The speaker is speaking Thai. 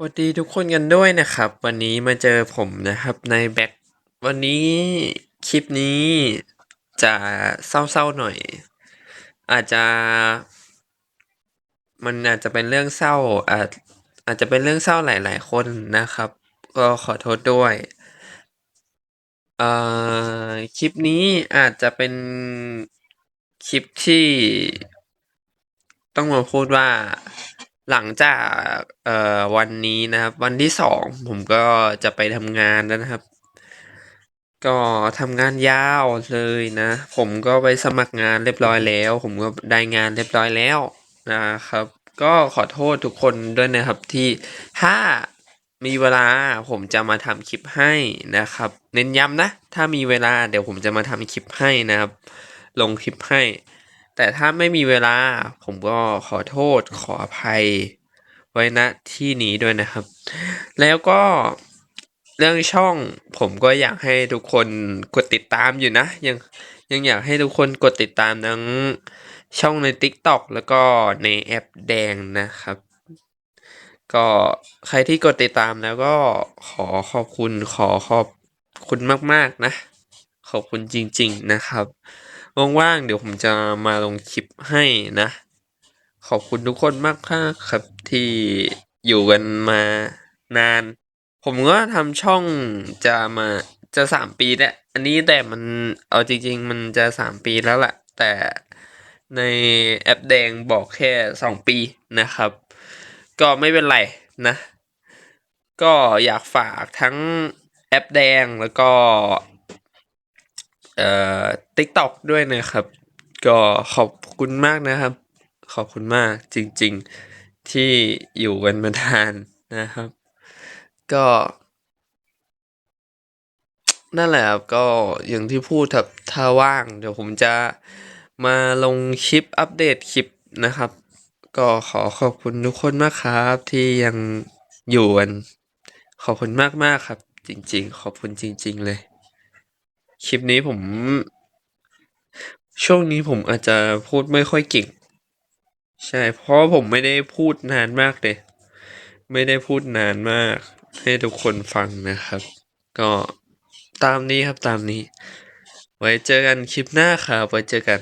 สวัสดีทุกคนกันด้วยนะครับ วันนี้มาเจอผมนะครับในแบ็ควันนี้คลิปนี้จะเศร้าๆหน่อย อาจจะ มันอาจจะเป็นเรื่องเศร้าอาจอาจจะเป็นเรื่องเศร้าหลายๆคนนะครับ ก็ขอโทษด้วยเอ่อคลิปนี้อาจจะเป็นคลิปที่ ต้องมาพูดว่า หลังจากเอ่อวันนี้นะครับ วันที่สองผมก็จะไปทำงานแล้วนะครับ ก็ทำงานยาวเลยนะ ผมก็ไปสมัครงานเรียบร้อยแล้ว ผมก็ได้งานเรียบร้อยแล้วนะครับ ก็ขอโทษทุกคนด้วยนะครับที่ถ้ามีเวลาผมจะมาทำคลิปให้นะครับ เน้นย้ำนะ ถ้ามีเวลาเดี๋ยวผมจะมาทำคลิปให้นะครับ ลงคลิปให้ แต่ถ้าไม่มีเวลาผมก็ขอโทษขออภัยไว้ณที่นี้ด้วยนะครับ แล้วก็เรื่องช่องผมก็อยากให้ทุกคนกดติดตามอยู่นะ ยังยังอยากให้ทุกคนกดติดตามทั้งช่องใน TikTok แล้วก็ในแอปแดงนะครับ ก็ใครที่กดติดตามแล้วก็ขอขอบคุณขอขอบคุณมาก ๆ นะ ขอบคุณจริง ๆ นะครับ ว่างๆเดี๋ยวผมจะมาลงคลิปให้นะ ขอบคุณทุกคนมากค่ะครับที่อยู่กันมานาน ผมก็ทำช่องจะมาจะสามปีแล้ว อันนี้แต่มันเอาจริง ๆ มันจะสามปีแล้วแหละแต่ในแอปแดงบอกแค่สองปีนะครับ ก็ไม่เป็นไรนะ ก็อยากฝากทั้งแอปแดงแล้วก็เอ่อ TikTok ด้วยนะครับ ก็ขอบคุณมากนะครับ ขอบคุณมากจริง ๆที่อยู่กันมานานนะครับ ก็นั่นแหละครับก็อย่างที่พูดครับถ้าว่าง เดี๋ยวผมจะมาลงคลิปอัปเดตคลิปนะครับ ก็ขอขอบคุณทุกคนมากครับ ที่ยังอยู่กันขอบคุณมากๆครับ จริง ๆ ขอบคุณจริง ๆ เลย คลิปนี้ผม ช่วงนี้ผมอาจจะพูดไม่ค่อยเก่ง ใช่ เพราะผมไม่ได้พูดนานมากเลย ไม่ได้พูดนานมาก ให้ทุกคนฟังนะครับ ก็ตามนี้ครับตามนี้ ไว้เจอกันคลิปหน้าครับไว้เจอกัน